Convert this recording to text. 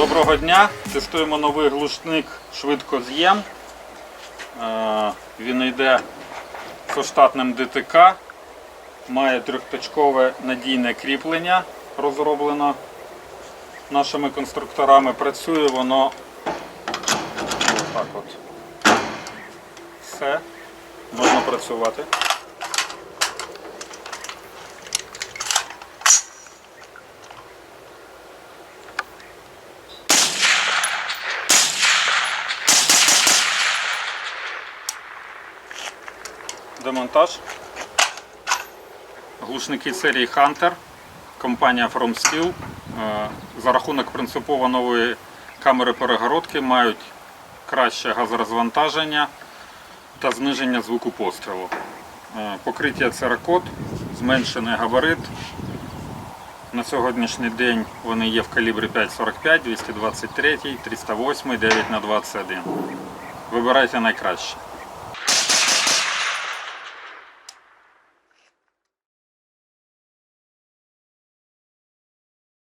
Доброго дня! Тестуємо новий глушник швидкоз'єм. Е, Він йде зі штатним ДТК, має трьохточкове надійне кріплення, розроблено нашими конструкторами. Працює воно отак от. Все, можна працювати. Демонтаж. Глушники серії Hunter, компанія From Steel. Е, За рахунок принципово нової камери перегородки мають краще газорозвантаження та зниження звуку пострілу. Е, Покриття церакот, зменшений габарит. На сьогоднішній день вони є в калібрі 5,45, 223, 308, 9х21. Вибирайте найкраще.